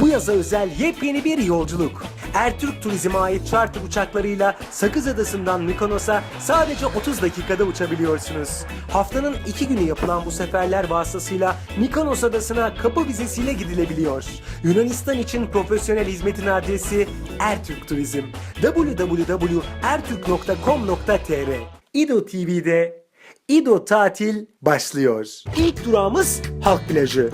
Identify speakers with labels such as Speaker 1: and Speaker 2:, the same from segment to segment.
Speaker 1: Bu yaza özel yepyeni bir yolculuk. Ertürk Turizm'e ait charter uçaklarıyla Sakız Adası'ndan Mykonos'a sadece 30 dakikada uçabiliyorsunuz. Haftanın iki günü yapılan bu seferler vasıtasıyla Mykonos Adası'na kapı vizesiyle gidilebiliyor. Yunanistan için profesyonel hizmetin adresi Ertürk Turizm. www.ertürk.com.tr İdo TV'de İdo Tatil başlıyor. İlk durağımız Halk Plajı.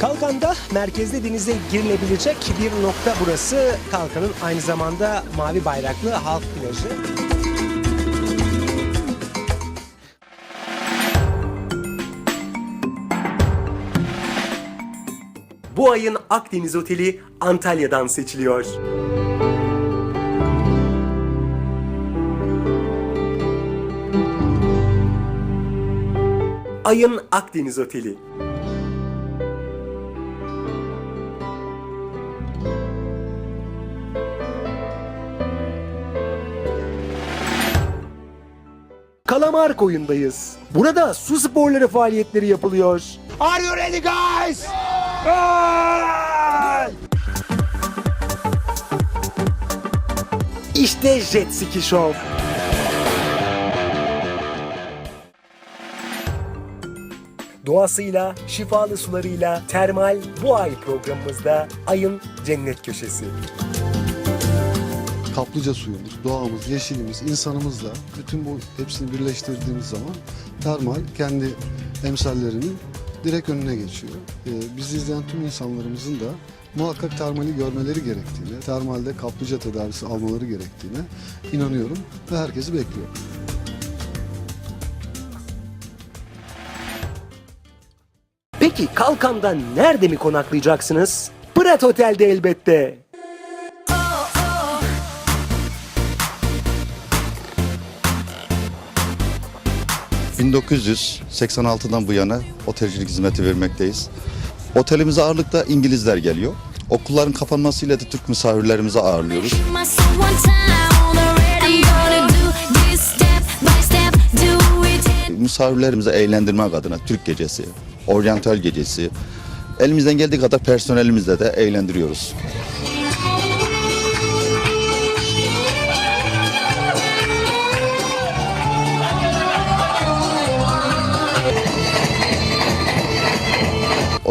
Speaker 1: Kalkan'da merkezde denize girilebilecek bir nokta burası. Kalkan'ın aynı zamanda mavi bayraklı halk plajı. Bu ayın Akdeniz Oteli Antalya'dan seçiliyor. Ayın Akdeniz Oteli. Kalamar koyundayız. Burada su sporları faaliyetleri yapılıyor. Are you ready guys? İşte Jet Ski Show. Doğasıyla, şifalı sularıyla termal bu ay programımızda ayın cennet köşesi.
Speaker 2: Kaplıca suyumuz, doğamız, yeşilimiz, insanımızla bütün bu hepsini birleştirdiğimiz zaman termal kendi emsallerinin direkt önüne geçiyor. Ee, bizi izleyen tüm insanlarımızın da muhakkak termali görmeleri gerektiğine, termalde kaplıca tedavisi almaları gerektiğine inanıyorum ve herkesi bekliyorum.
Speaker 1: Peki Kalkan'da nerede mi konaklayacaksınız? Pırat Otel'de elbette.
Speaker 3: 1986'dan bu yana otelcilik hizmeti vermekteyiz. Otelimize ağırlıkta İngilizler geliyor. Okulların kapanmasıyla da Türk misafirlerimizi ağırlıyoruz. Misafirlerimizi eğlendirmek adına Türk gecesi, oryantal gecesi, elimizden geldiği kadar personelimizle de eğlendiriyoruz.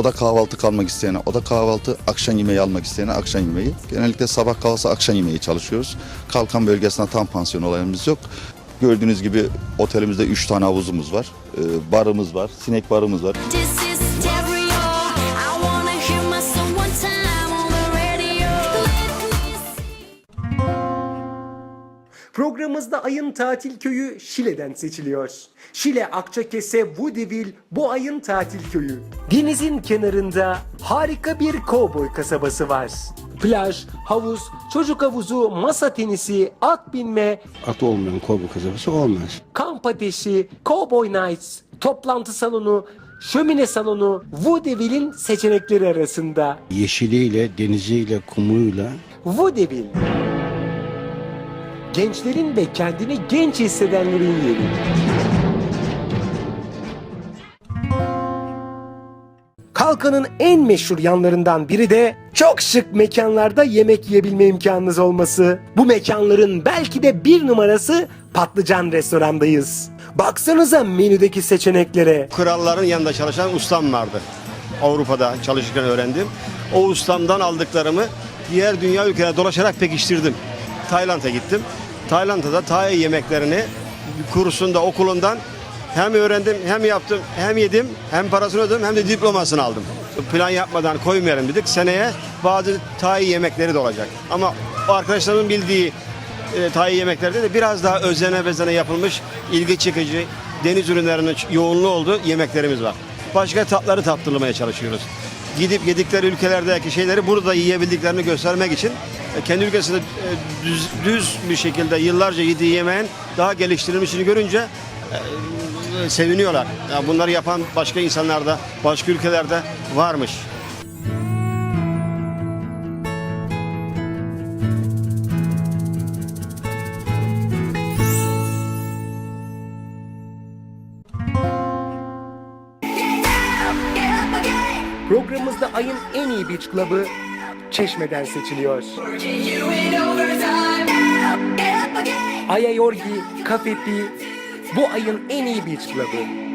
Speaker 3: O da kahvaltı kalmak isteyene, o da kahvaltı akşam yemeği almak isteyene akşam yemeği. Genellikle sabah kahvaltısı akşam yemeği çalışıyoruz. Kalkan bölgesinde tam pansiyon olayımız yok. Gördüğünüz gibi otelimizde 3 tane havuzumuz var. Ee, barımız var, sinek barımız var.
Speaker 4: This is
Speaker 1: Programımızda ayın tatil köyü Şile'den seçiliyor. Şile Akçakese Woodville bu ayın tatil köyü. Denizin kenarında harika bir kovboy kasabası var. Plaj, havuz, çocuk havuzu, masa tenisi, at binme,
Speaker 5: Atı olmayan kovboy kasabası olmaz.
Speaker 1: kamp ateşi, cowboy nights, toplantı salonu, şömine salonu Woodville'in seçenekleri arasında.
Speaker 5: Yeşiliyle, deniziyle, kumuyla
Speaker 1: Vaudeville. Gençlerin ve kendini genç hissedenlerin yeri. Kalkanın en meşhur yanlarından biri de çok şık mekanlarda yemek yiyebilme imkanınız olması. Bu mekanların belki de bir numarası Patlıcan Restoran'dayız. Baksanıza menüdeki seçeneklere.
Speaker 6: kralların yanında çalışan ustam vardı. Avrupa'da çalışırken öğrendim. O ustamdan aldıklarımı diğer dünya ülkelerine dolaşarak pekiştirdim. Tayland'a gittim. Tayland'da da Tay yemeklerini kursunda, okulundan hem öğrendim, hem yaptım, hem yedim, hem parasını ödedim, hem de diplomasını aldım. Plan yapmadan koymayalım dedik. Seneye bazı Tay yemekleri de olacak. Ama o arkadaşlarımın bildiği e, Tay yemeklerde de biraz daha özene bezene yapılmış, ilgi çekici, deniz ürünlerinin yoğunluğu olduğu yemeklerimiz var. Başka tatları tattırmaya çalışıyoruz. Gidip yedikleri ülkelerdeki şeyleri burada yiyebildiklerini göstermek için e, kendi ülkesinde e, düz, düz bir şekilde yıllarca yediği yemeğin daha geliştirilmişini görünce e, seviniyorlar. Yani bunları yapan başka insanlarda, başka ülkelerde varmış.
Speaker 1: Programımızda ayın en iyi beach club'ı Çeşme'den seçiliyor. Aya Yorgi Cafe P bu ayın en iyi beach club'ı.